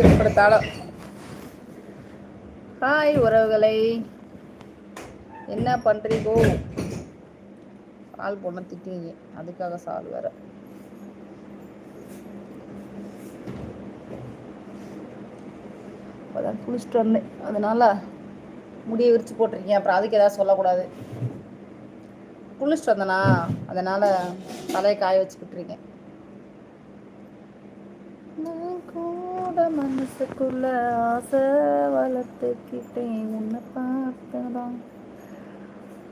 ஏற்படுத்தாலும். Hi உறவுகளை. என்ன பண்றீங்கோ? ஆள் பொண்ணை திட்டுவீங்க அதுக்காக சால் வேற. அப்போதான் குளிச்சுட்டு வந்தேன். அதனால முடியை விரிச்சு போட்டிருக்கீங்க அப்புறம் அதுக்கு ஏதாவது சொல்லக்கூடாது. குளிச்சுட்டு வந்தேனா அதனால தலையை காய வச்சுக்கிட்டுருக்கேன் நான் கூட மனசுக்குள்ள ஆசை வளர்த்துக்கிட்டேன் உன்னை பார்த்ததான்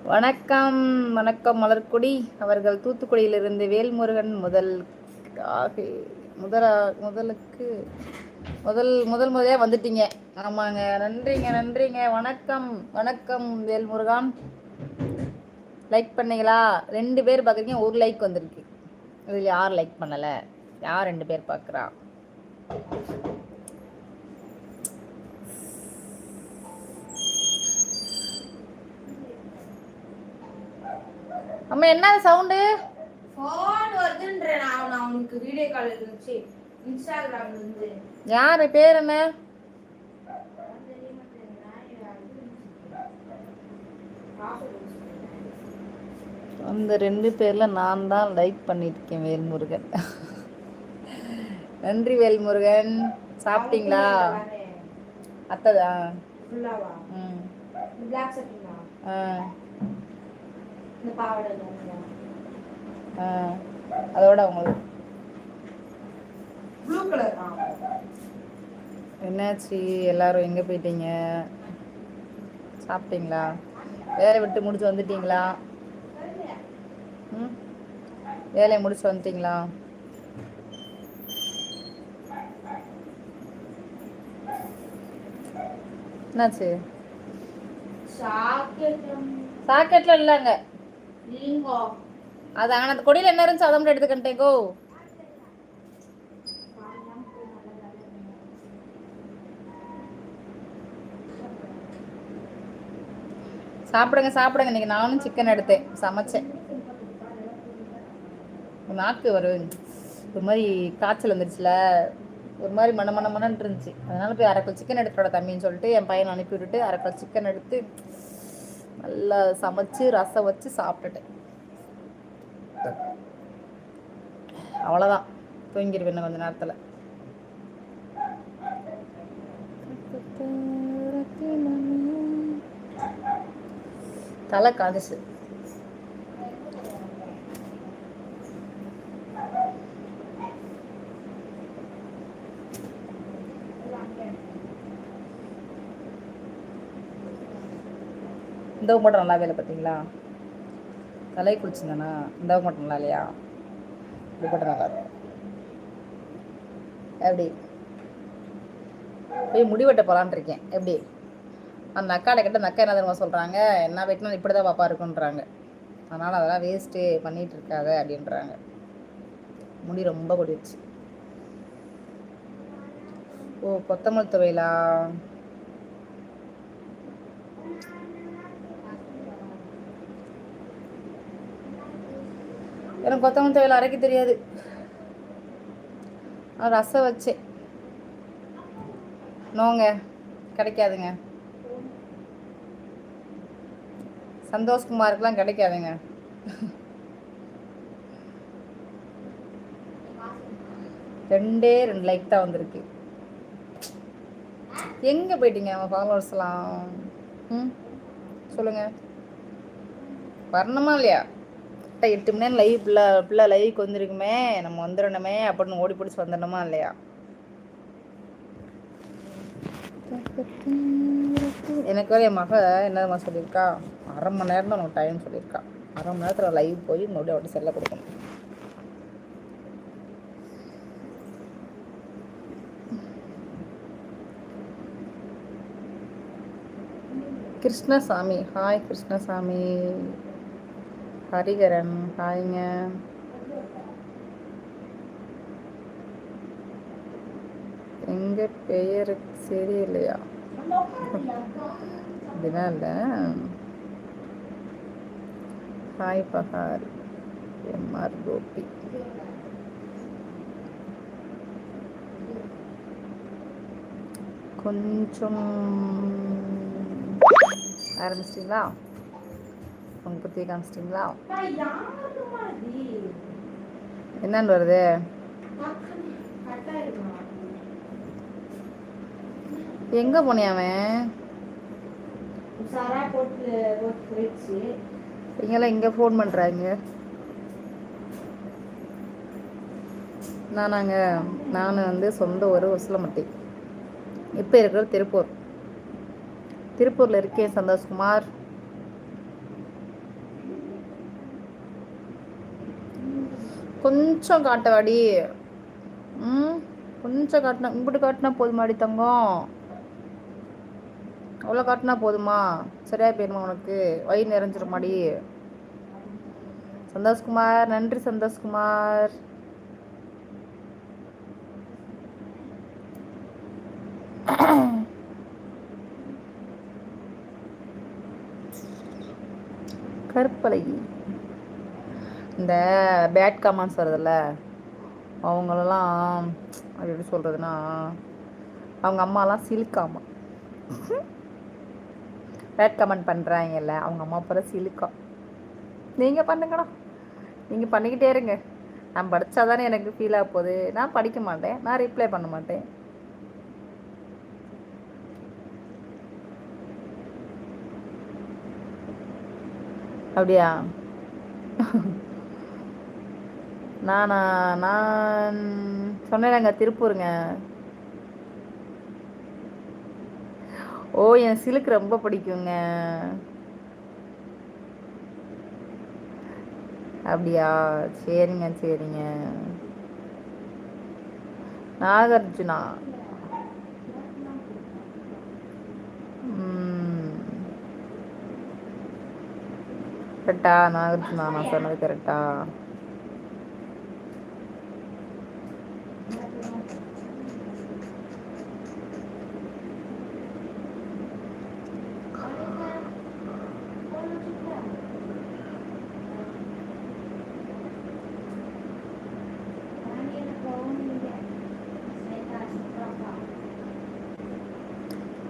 வணக்கம் வணக்கம் மலர்கொடி. அவர்கள் தூத்துக்குடியிலிருந்து வேல்முருகன் முதல் ஆக முதலா முதலுக்கு முதல் முதல் முதலே வந்துட்டீங்க. ஆமாங்க நன்றிங்க நன்றிங்க. வணக்கம் வணக்கம் வேல்முருகான். லைக் பண்ணீங்களா? ரெண்டு பேர் பார்க்குறீங்க ஒரு லைக் வந்திருக்கு. இதில் யார் லைக் பண்ணலை? யார் ரெண்டு பேர் பார்க்குறா? அம்மா என்ன சவுண்டு ஃபோன் வருதுன்றேன் நான். அவன் அவனுக்கு வீடியோ கால் இருந்துச்சு. இன்ஸ்டாகிராம்ல இருந்து. யார் பேர் என்ன? அந்த ரெண்டு பேர்ல நான் தான் லைக் பண்ணியிருக்கேன் வேல்முருகன். நன்றி வேல்முருகன். சாப்பிட்டீங்களா? அத்ததா ம். ஆ. இந்த பாவாடை அதோட உங்களுக்கு ப்ளூ கலர் தான் என்னாச்சு? எல்லாரும் எங்கே போயிட்டீங்க? சாப்பிட்டீங்களா? வேலையை விட்டு முடிச்சு வந்துட்டீங்களா? ம்? வேலையை முடிச்சு வந்துட்டீங்களா? என்னாச்சு? சாக்கெட்லம் சாக்கெட்ல இல்லைங்க. அதான் அது அந்த கொடியில் என்ன இருந்துச்சு? அதை மட்டும் எடுத்துக்கிட்டேங்கோ சாப்பிடுங்க சாப்பிடுங்க. இன்னைக்கு நானும் சிக்கன் எடுத்தேன். சமைச்சேன். நாக்கு ஒரு ஒரு மாதிரி காய்ச்சல் வந்துருச்சுல. ஒரு மாதிரி மன மன மனன்னு இருந்துச்சு. அதனால போய் அரைக்கல் சிக்கன் எடுத்துட தம்பின்னு சொல்லிட்டு என் பையனை அனுப்பி விட்டுட்டு அரை சிக்கன் எடுத்து நல்லா சமைச்சு ரசம் வச்சு சாப்பிட்டுட்டேன். அவ்வளோதான் தூங்கிடுவேன் இன்னும் கொஞ்ச நேரத்தில். தலை காதுச்சு இந்த மட்டும் நல்லா வேலை பார்த்தீங்களா தலை குளிச்சுருந்தானா? இந்த மட்டும் நல்லா இல்லையா? இது மட்டும் நல்லா இருக்கும் எப்படி? போய் முடி வெட்ட போகலான் இருக்கேன். எப்படி? அந்த அக்காட கிட்ட அந்த அக்கா என்ன தெரியுமா சொல்கிறாங்க என்ன வெட்டினா இப்படி தான் பாப்பா இருக்குன்றாங்க அதனால் அதெல்லாம் வேஸ்ட்டு பண்ணிகிட்டு இருக்காத அப்படின்றாங்க. முடி ரொம்ப கொடிச்சு ஓ கொத்தமல்லி துவையலா? எனக்கு கொத்தமல்லி துவையல் அரைக்க தெரியாது. ரசம் வச்சேன். நோங்க கிடைக்காதுங்க. சந்தோஷ்குமாருக்குலாம் கிடைக்காதுங்க. ரெண்டே ரெண்டு லைக் தான் வந்திருக்கு. எங்கே போயிட்டீங்க நம்ம ஃபாலோவர்ஸ்லாம் ம்? சொல்லுங்க. வரணுமா இல்லையா? கரெக்டாக எட்டு மணி நேரம் லைவ் பிள்ளை பிள்ளை லைவுக்கு வந்திருக்குமே நம்ம வந்துடணுமே அப்படின்னு ஓடி பிடிச்சி வந்துடணுமா இல்லையா? எனக்கு வேறு என் மக என்னதுமா சொல்லியிருக்கா? அரை மணி நேரம் தான் உனக்கு டைம் சொல்லியிருக்கா. அரை மணி நேரத்தில் லைவ் போய் மறுபடியும் அவட்ட செல்ல கொடுக்கணும். கிருஷ்ணசாமி. ஹாய் கிருஷ்ணசாமி. ஹரிகரன் ஹாய்ங்க. எங்க சரி சரியில்லையா? அப்படிலாம் இல்லை. Hi Bahar MR Gopi. கொஞ்சம் ஆரம்பிச்சிட்டிங்களா? உங்கள் பற்றி காமிச்சிட்டிங்களா? என்னன்னு வருது? எங்கே போனியா அவன்? இங்கெல்லாம் இங்கே ஃபோன் பண்ணுறாங்க நானாங்க நான் வந்து சொந்த ஊர் உசிலமட்டி இப்போ இருக்கிறது திருப்பூர். திருப்பூரில் இருக்கேன் சந்தோஷ்குமார். கொஞ்சம் காட்டவாடி. ம் கொஞ்சம் காட்டினா இங்கிட்டு காட்டினா போதுமாடி தங்கம். அவ்வளோ காட்டினா போதுமா? சரியா போயிருமா உனக்கு? வயிறு நிறைஞ்சிருமாடி. சந்தோஷ்குமார் நன்றி சந்தோஷ்குமார். கற்பலகி இந்த பேட் கமெண்ட்ஸ் வருதுல்ல அவங்களெல்லாம் அது எப்படி சொல்கிறதுனா அவங்க அம்மாலாம் சிலுக்காமா? பேட் கமெண்ட் பண்ணுறாங்கல்ல அவங்க அம்மா அப்புறம் சிலுக்கா. நீங்கள் பண்ணுங்கடா. நீங்கள் பண்ணிக்கிட்டே இருங்க. நான் படித்தா தானே எனக்கு ஃபீல் ஆக போகுது. நான் படிக்க மாட்டேன். நான் ரிப்ளை பண்ண மாட்டேன். அப்படியா? நானா நான் சொன்னேங்க திருப்பூருங்க. ஓ என் சிலுக்கு ரொம்ப பிடிக்குங்க. அப்படியா? சரிங்க சரிங்க. நாகார்ஜுனா. கரெக்டா நாகார்ஜுனா நான் சொன்னது கரெக்டா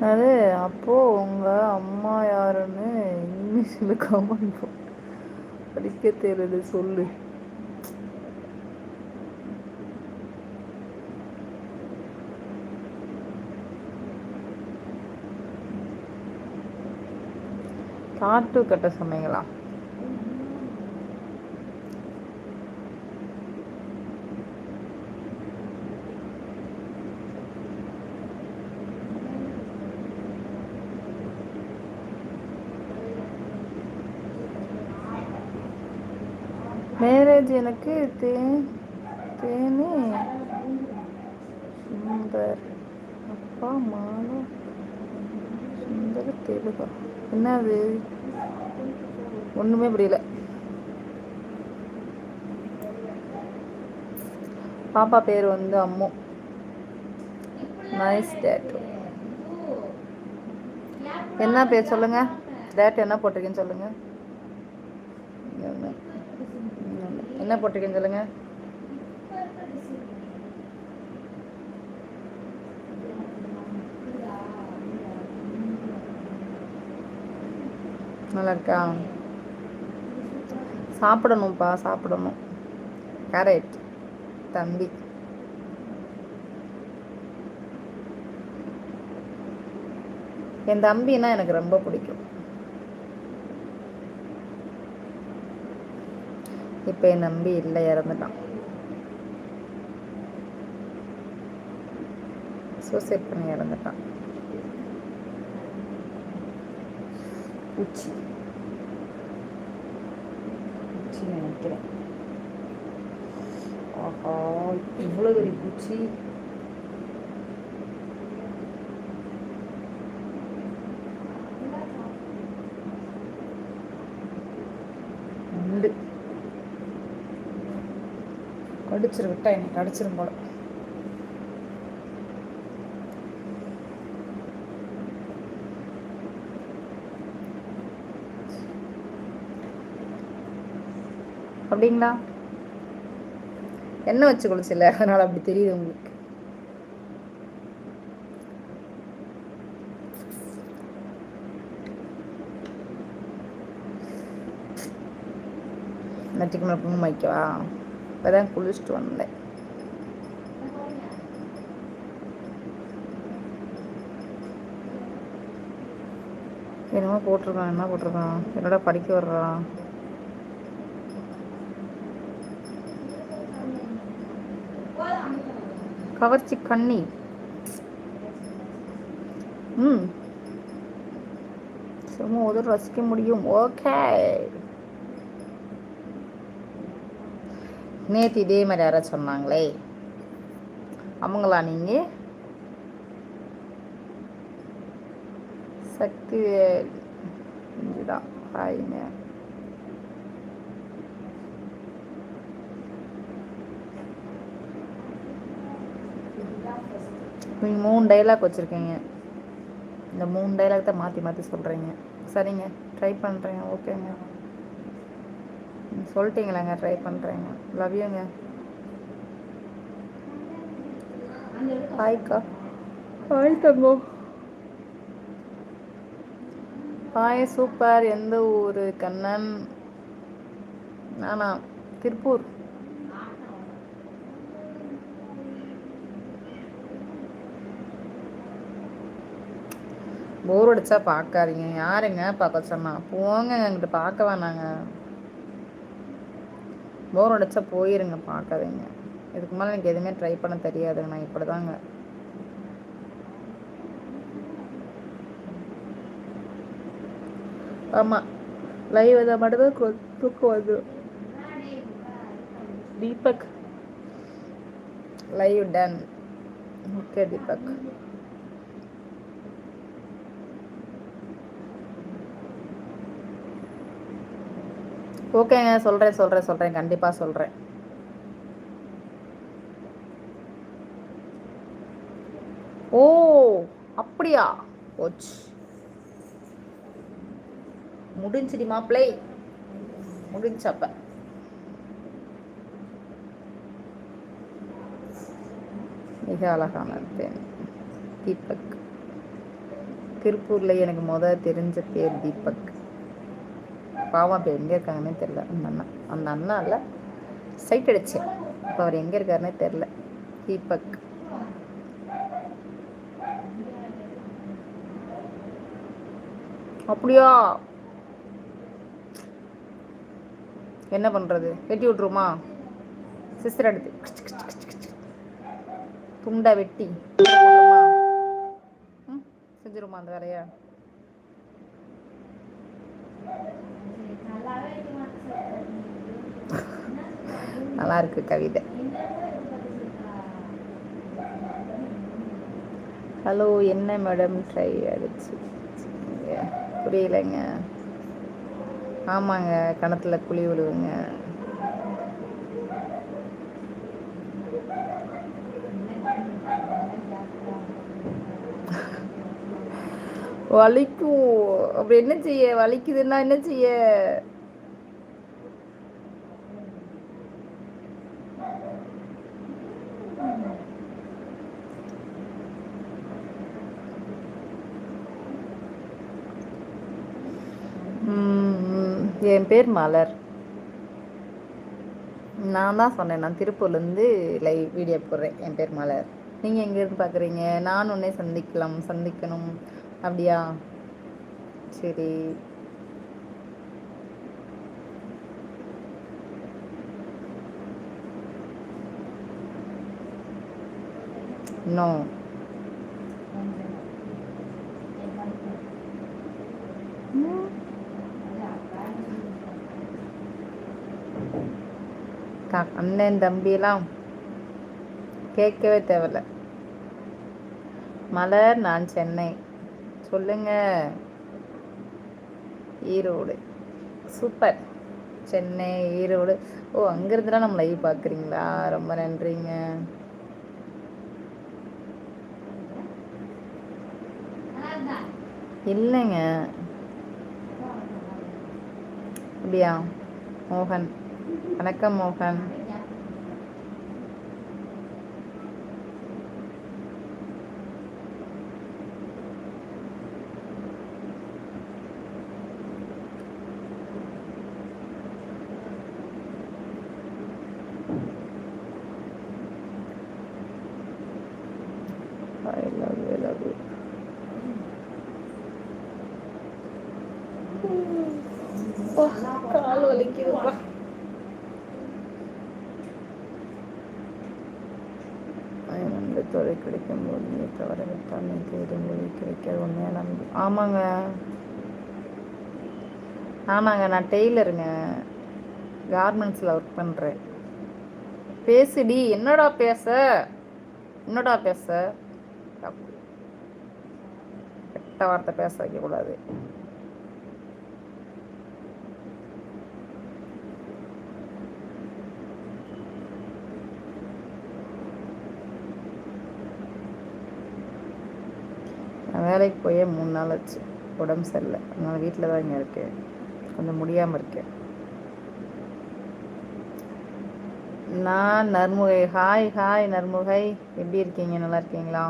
அது அப்போ உங்க அம்மா யாருன்னு இங்கிலீஷ்ல படிக்க தெரியல சொல்லு. காட்டு கட்ட சொன்னீங்களா? தெரிஞ்சு எனக்கு தே தேனே. சுந்தர். அப்பா மாலா சுந்தர தெலுகா என்னது? ஒன்றுமே புரியல. பாப்பா பேர் வந்து அம்மு. நைஸ் டேட் என்ன பேர் சொல்லுங்கள் டேட் என்ன போட்டிருக்கேன்னு சொல்லுங்கள் இங்க ஒண்ணு. இங்க ஒண்ணு. என்ன போட்டிருக்கேன்னு சொல்லுங்க. நல்லா இருக்கா சாப்பிடணும்ப்பா சாப்பிடணும். கரெக்ட் தம்பி. என் தம்பின்னா எனக்கு ரொம்ப பிடிக்கும். இப்போ என் நம்பி இல்லை இறந்துட்டான். சூசைட் பண்ணி இறந்துட்டான். உச்சி. உச்சி நினைக்கிறேன். ஆஹா இவ்வளோ பெரிய பூச்சி. கடிச்சிரு விட்டா எனக்கு கடிச்சிரும் போல. அப்படிங்களா? என்ன வச்சு குளிச்சல? அதனால அப்படி தெரியுது உங்களுக்கு. நட்டிக்கு மேலே வைக்கவா இப்போ தான் குளிச்சுட்டு வந்தேன். என்னமோ போட்டிருக்கான் என்ன போட்டிருக்கான்? என்னடா படிக்க வர்றான் கவர்ச்சி கண்ணி. ம். சும்மா ஒரு ரசிக்க முடியும். ஓகே. நேற்று இதே மாதிரி யாராவது சொன்னாங்களே? அவங்களா நீங்கள் சக்தி இதுதான் ஹாய்ங்க நீங்கள் மூணு டைலாக் வச்சுருக்கீங்க. இந்த மூணு டைலாக் தான் மாற்றி மாற்றி சொல்கிறீங்க சரிங்க. ட்ரை பண்ணுறேங்க ஓகேங்க சொல்லிட்டீங்களாங்க ட்ரை பண்ணுறேங்க லவ் யூங்க ஹாய்க்கா ஹாய் தங்கம். ஹாய் சூப்பர் எந்த ஊர் கண்ணன்? நானா? திருப்பூர். போர் அடிச்சா பார்க்காதீங்க. யாருங்க? பார்க்க சொன்னா. போங்க என்கிட்ட பார்க்க வேணாங்க. போர் உடைச்சா போயிருங்க பார்க்காதீங்க. இதுக்கு மேலே எனக்கு எதுவுமே ட்ரை பண்ண தெரியாதுங்க நான் இப்படி தாங்க ஆமாம் லைவ் இதை மட்டும்தான் தூக்கம் வந்துடும் Deepak live done okay Deepak ஓகேங்க சொல்கிறேன் சொல்கிறேன் சொல்கிறேன் கண்டிப்பாக சொல்கிறேன் ஓ அப்படியா? போச்சு முடிஞ்சிடி மாப்பிளை முடிஞ்சப்ப. மிக அழகான பெண். தீபக். திருப்பூர்ல எனக்கு முத தெரிஞ்ச பேர் தீபக். பாவம் இப்போ எங்கே இருக்காங்கன்னே தெரில அந்த அண்ணா அந்த அண்ணா சைட் அடிச்சேன் இப்போ அவர் எங்கே இருக்காருன்னே தெரில தீபக் அப்படியா? என்ன பண்ணுறது வெட்டி விட்ருமா சிஸ்டர் எடுத்து துண்டா வெட்டி. செஞ்சிருமா அந்த வேலையை? நல்லா இருக்கு கவிதை. ஹலோ என்ன மேடம் ட்ரை அடிச்சு புரியலைங்க. ஆமாங்க கணத்துல குழி விழுவுங்க. வலிக்கும். அப்படி என்ன செய்ய? வலிக்குதுன்னா என்ன செய்ய? என் பேர் மலர். நான் தான் சொன்னேன் நான் திருப்பூர்லேருந்து லைவ் வீடியோ போடுறேன். என் பேர் மலர். நீங்கள் எங்கேருந்து பார்க்குறீங்க நான் உன்னே சந்திக்கலாம் சந்திக்கணும். அப்படியா? சரி. நோ அண்ணன் தம்பியெல்லாம் கேட்கவே தேவையில்ல. மலர் நான் சென்னை. சொல்லுங்க. ஈரோடு. சூப்பர். சென்னை ஈரோடு. ஓ அங்கிருந்துலாம் நம்ம லைவ் பார்க்குறீங்களா ரொம்ப நன்றிங்க. இல்லைங்க. அப்படியா? மோகன். வணக்கம் மோகன் I love you love you கால் வலிக்குதுப்பா வந்து தொலை கிடைக்கும் போது நீ தவற விட்டால் நீ தேடும் மொழி கிடைக்க உண்மையாக நம்பி ஆமாங்க ஆமாங்க நான் டெய்லருங்க கார்மெண்ட்ஸில் ஒர்க் பண்ணுறேன் பேசுடி என்னடா பேச? என்னடா பேச? கெட்ட வார்த்தை பேச வைக்கக்கூடாது நான் வேலைக்கு போயே மூணு நாள் ஆச்சு. உடம்பு சரியில்லை. அதனால் வீட்டில் தான் இங்கே இருக்கேன். கொஞ்சம் முடியாமல் இருக்கேன். நான் நர்முகை ஹாய் ஹாய் நர்முகை. எப்படி இருக்கீங்க? நல்லா இருக்கீங்களா?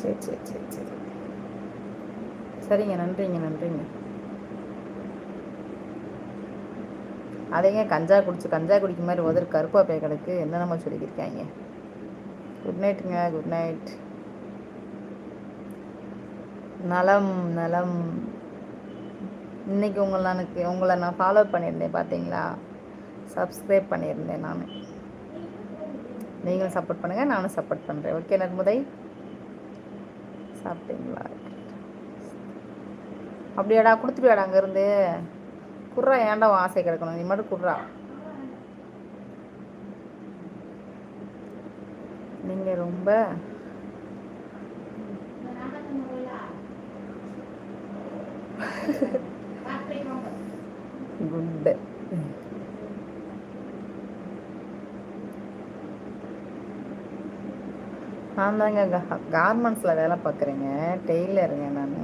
சரி சரி சரி சரி. சரிங்க நன்றிங்க நன்றிங்க. அதைங்க கஞ்சா குடிச்சு கஞ்சா குடிக்கும் மாதிரி உதறு கருப்பா பே கிடக்கு என்னென்னமோ சொல்லியிருக்காங்க குட் நைட்டுங்க குட் நைட் நலம் நலம். இன்னைக்கு உங்களை எனக்கு உங்களை நான் ஃபாலோ பண்ணியிருந்தேன் பார்த்தீங்களா? சப்ஸ்கிரைப் பண்ணியிருந்தேன் நான். நீங்களும் சப்போர்ட் பண்ணுங்கள் நானும் சப்போர்ட் பண்ணுறேன் ஓகே நர்முதை? சாப்பிட்டீங்களா? அப்படியாடா கொடுத்துருவியாடா அங்கேருந்து? குர்ரா ஏன்டா ஆசை கிடக்கணும்? நீ மட்டும் குர்ரா நீங்கள் ரொம்ப குட் நான் தாங்க கார்மெண்ட்ஸில் வேலை பார்க்குறேங்க டெய்லருங்க நான்.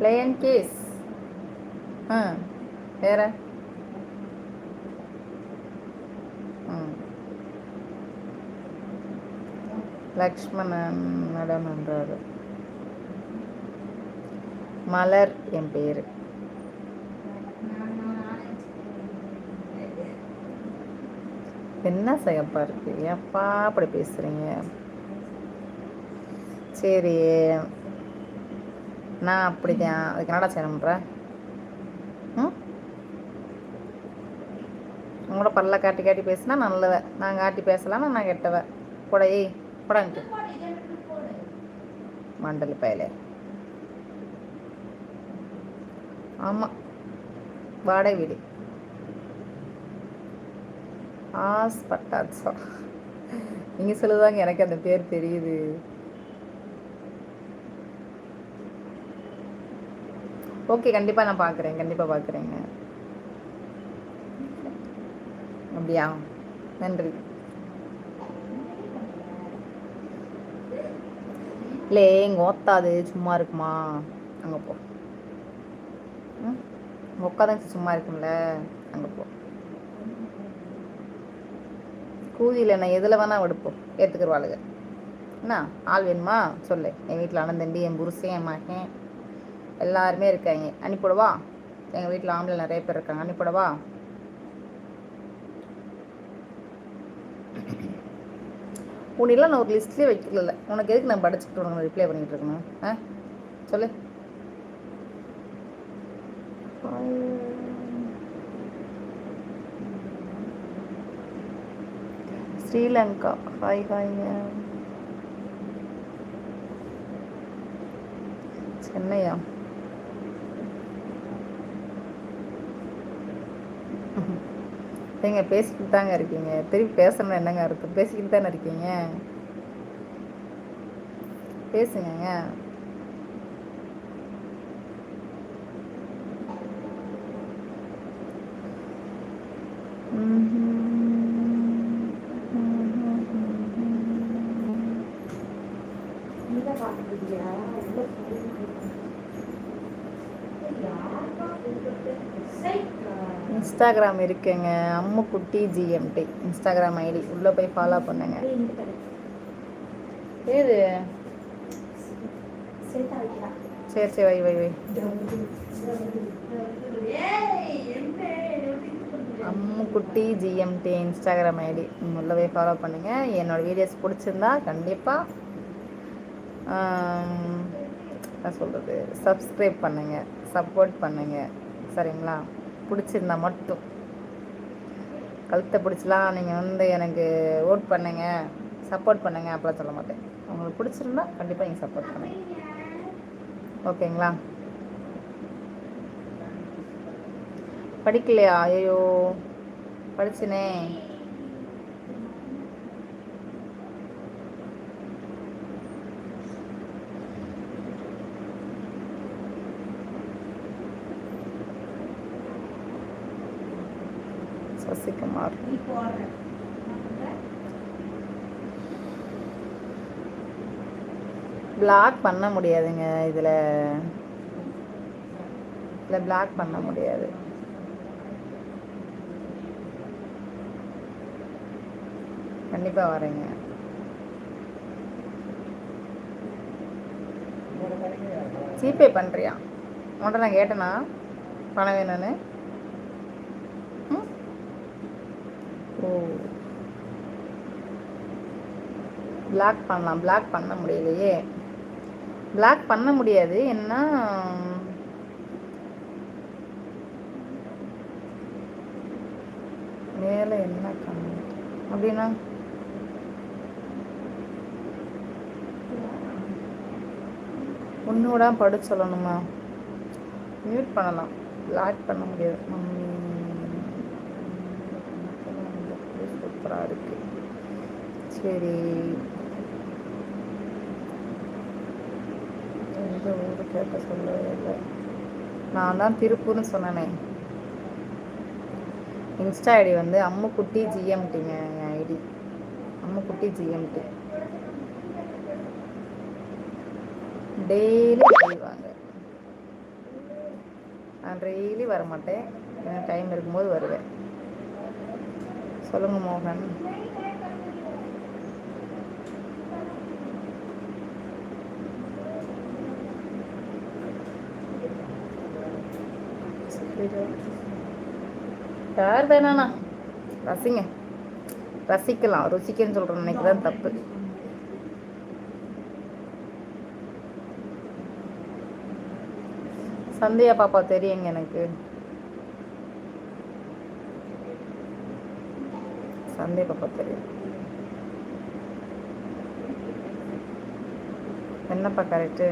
லயன் கேஸ் ஆ வேற லக்ஷ்மணன் மேடம் என்றார். மலர் என் பேர். என்ன சகப்பா இருக்கு? ஏப்பா அப்படி பேசுறீங்க? சரி. நான் அப்படிதான். அதுக்கு என்னடா செய்யணும்ன்ற ம்? உங்களோட பல்ல காட்டி காட்டி பேசினா நல்லவ. நான் காட்டி பேசலாம்னு நான் கெட்டவ. கூட ஏய் போடான்ட்டு மண்டல் பயலே. ஆமாம் வாடகை வீடு. ஆஸ் நீங்கள் சொல்லுதாங்க எனக்கு அந்த பேர் தெரியுது. ஓகே கண்டிப்பாக நான் பார்க்குறேன் கண்டிப்பாக பார்க்குறேங்க அப்படியா? நன்றி. இல்லை எங்கள் ஓத்தாது சும்மா இருக்குமா? அங்கே போ. ம்? உட்காதான் சும்மா இருக்கும்ல? அங்கே போ. கூதியில் நான் எதில் வேணால் எடுப்போம். ஏற்றுக்குருவாளுங்க என்ன? ஆள் வேணுமா? சொல்லு. என் வீட்டில் அனந்தண்டி என் புருஷன் என் மகன். எல்லாருமே இருக்காங்க. அனுப்பிவிடவா எங்கள் வீட்டில் ஆம்பளை நிறைய பேர் இருக்காங்க. அனுப்பிவிடவா உன்னெல்லாம் நான் ஒரு லிஸ்ட்லேயே வைக்கல. உனக்கு எதுக்கு நான் படிச்சுட்டு உனக்கு ரிப்ளை பண்ணிட்டு இருக்கணும்? ஆ? சொல்லு. ஸ்ரீலங்கா. ஹாய் ஹாய்ங்க சென்னையா? ஏங்க பேசிக்கிட்டு தாங்க இருக்கீங்க. திருப்பி பேசணும் என்னங்க அர்த்தம்? பேசிக்கிட்டு தானே இருக்கீங்க? பேசுங்க இன்ஸ்டாகிராம் இருக்குங்க. Ammukutty GMT Instagram ID. உள்ளே போய் ஃபாலோ பண்ணுங்க. ஏது? சரி சரி வை வை வை. Ammukutty GMT Instagram ID. உள்ளவே ஃபாலோ பண்ணுங்கள் என்னோடய வீடியோஸ் பிடிச்சிருந்தா கண்டிப்பாக என்ன சொல்கிறது சப்ஸ்கிரைப் பண்ணுங்கள் சப்போர்ட் பண்ணுங்கள் சரிங்களா? பிடிச்சிருந்தா மட்டும். கழுத்தை பிடிச்சலாம் நீங்கள் வந்து எனக்கு ஓட் பண்ணுங்க சப்போர்ட் பண்ணுங்க அப்படிலாம் சொல்ல மாட்டேன். உங்களுக்கு பிடிச்சிருந்தா கண்டிப்பாக நீங்கள் சப்போர்ட் பண்ணுங்க. ஓகேங்களா? படிக்கலையா? ஐயோ படிச்சுனே. சசிகுமார் பிளாக் பண்ண முடியாதுங்க இதில். இதில் பிளாக் பண்ண முடியாது. கண்டிப்பாக வரேங்க. ஜிபே பண்ணுறியா உன்ட்ட நான் கேட்டேனா? பணம் வேணும்னு? ஓ பிளாக் பண்ணலாம். பிளாக் பண்ண முடியலையே. பிளாக் பண்ண முடியாது. என்ன மேலே என்ன comment? அப்படின்னா உன்னோட படு சொல்லணுமா? மியூட் பண்ணலாம். பிளாக் பண்ண முடியாது. மம்மி. சூப்பராக இருக்கு. சரி. எந்த ஊர் கேட்க சொல்லவே இல்லை. நான் தான் திருப்பூர்னு சொன்னேனே. இன்ஸ்டா ஐடி வந்து அம்முக்குட்டி ஜிஎம்டிங்க என் ஐடி. அம்முக்குட்டி ஜிஎம்டி. டெய்லி செய்வாங்க நான் டெய்லி வர மாட்டேன் டைம் இருக்கும்போது வருவேன். சொல்லுங்க மோகன். யார் வேணாண்ணா ரசிங்க. ரசிக்கலாம். ருசிக்கன்னு சொல்கிறேன் இன்னைக்கு தான் தப்பு. சந்தியா பாப்பா தெரியுங்க எனக்கு. सामने का पत्थर है என்னப்பா கரெக்டு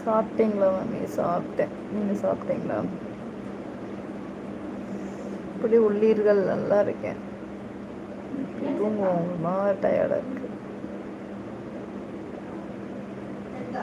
சாப்பிட்டீங்களா மம்மி? சாப்பிட்டேன். நீங்கள் சாப்பிட்டீங்களா? எப்படி உள்ளீர்கள் நல்லா இருக்கேன். தூங்குவோம் ஒரு டயர்டாக இருக்கு எங்க?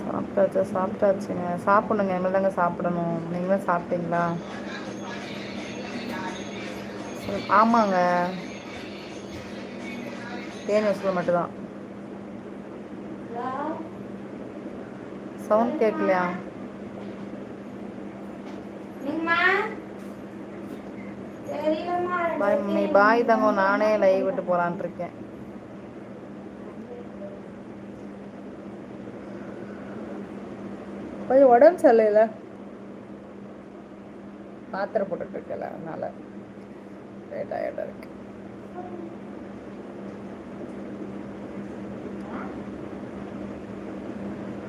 சாப்பிட்டாச்சா சாப்பிட்டாச்சுங்க. சாப்பிடுங்க இனிமேல் தாங்க சாப்பிடணும். நீங்களும் சாப்பிட்டீங்களா? ஆமாங்க. தேன் வசூல் மட்டும்தான். சவுண்ட் கேட்கலையா. பாய் மம்மி பாய் தங்க நானே லைவ் விட்டு போகலான்ட்டு இருக்கேன். கொஞ்சம் உடம்பு சரியில்லை மாத்திரை போட்டுட்டு இருக்கல அதனால டயர்டாக இருக்கு.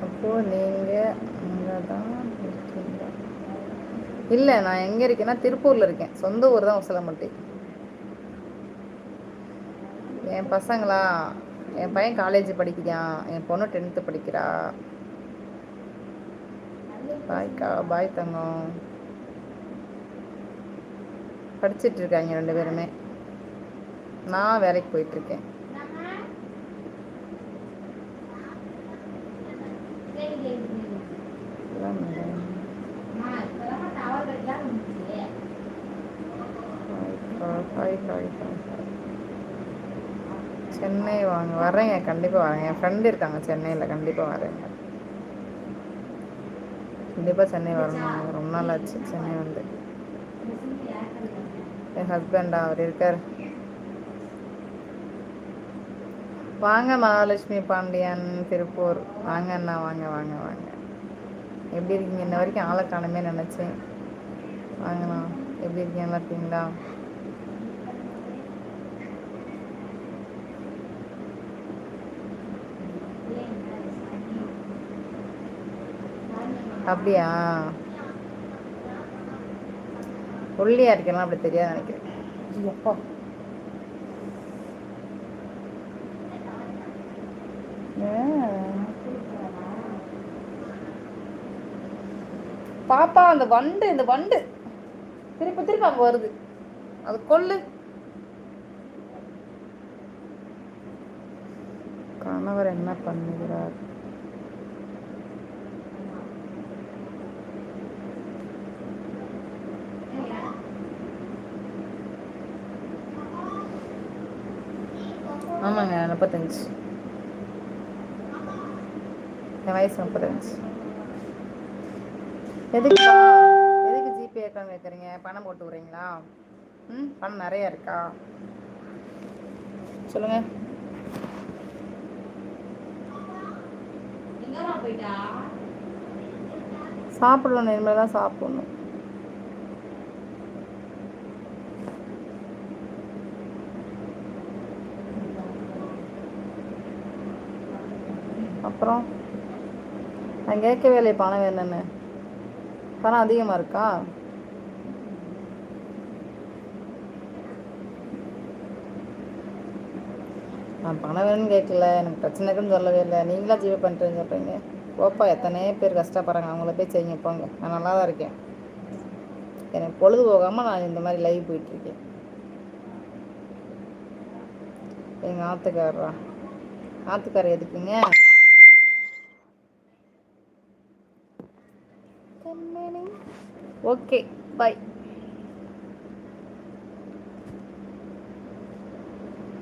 அப்போ நீங்க அங்கே தான் இருக்கீங்களா இல்லை நான் எங்கே இருக்கேன்னா திருப்பூரில் இருக்கேன். சொந்த ஊர் தான் உசலமட்டி என் பசங்களா என் பையன் காலேஜ் படிக்கிறான். என் பொண்ணு டென்த்து படிக்கிறா. பாய்க்கா பாய் தங்கம். படிச்சிட்டு இருக்காங்க ரெண்டு பேருமே. நான் வேலைக்கு போயிட்டு இருக்கேன் சென்னை வாங்க வரேங்க கண்டிப்பாக வரேங்க. என் ஃப்ரெண்டு இருக்காங்க சென்னையில் கண்டிப்பாக வரேங்க. கண்டிப்பாக சென்னை வரணும். ரொம்ப நாள் ஆச்சு சென்னை வந்து. என் ஹஸ்பண்டா அவர் இருக்கார். வாங்க மகாலட்சுமி பாண்டியன் திருப்பூர். வாங்க அண்ணா வாங்க வாங்க வாங்க. எப்படி இருக்கீங்க? இன்ன வரைக்கும் ஆளை காணமே நினச்சேன். வாங்கண்ணா எப்படி இருக்கீங்க? நல்லா இருக்கீங்களா? அப்படியா? ஒல்லியா இருக்கேன்னா அப்படி தெரியாது நினைக்கிறேன். எப்பா? பாப்பா அந்த வண்டு இந்த வண்டு. திருப்பி திருப்பி அங்க வருது. அது கொல்லு கணவர் என்ன பண்ணுகிறார் ஆமாங்க முப்பத்தஞ்சு. என் வயசு முப்பத்தஞ்சு. எதுக்குப்பா எதுக்கு ஜிபே அக்கௌண்ட் வைக்கிறீங்க பணம் போட்டு விட்றீங்களா? ம் பணம் நிறைய இருக்கா? சொல்லுங்க. எங்கம்மா போயிட்டா? சாப்பிடணும் இனிமேல் தான் சாப்பிடணும். அப்புறம் நான் கேட்கவே இல்லை பணம் வேணும்னு பணம் அதிகமாக இருக்கா? நான் பணம் வேணும்னு கேட்கல. எனக்கு பிரச்சனை இருக்குன்னு சொல்லவே இல்லை. நீங்களா ஜீவ பண்ணுறேன்னு சொல்கிறீங்க போப்பா எத்தனை பேர் கஷ்டப்படுறாங்க. அவங்கள போய் செய்யுங்க போங்க. நான் நல்லா தான் இருக்கேன். எனக்கு பொழுது போகாமல் நான் இந்த மாதிரி லைவ் போயிட்டுருக்கேன். எங்கள் ஆத்துக்காரரா? ஆத்துக்காரர் எதுக்குங்க? Okay bye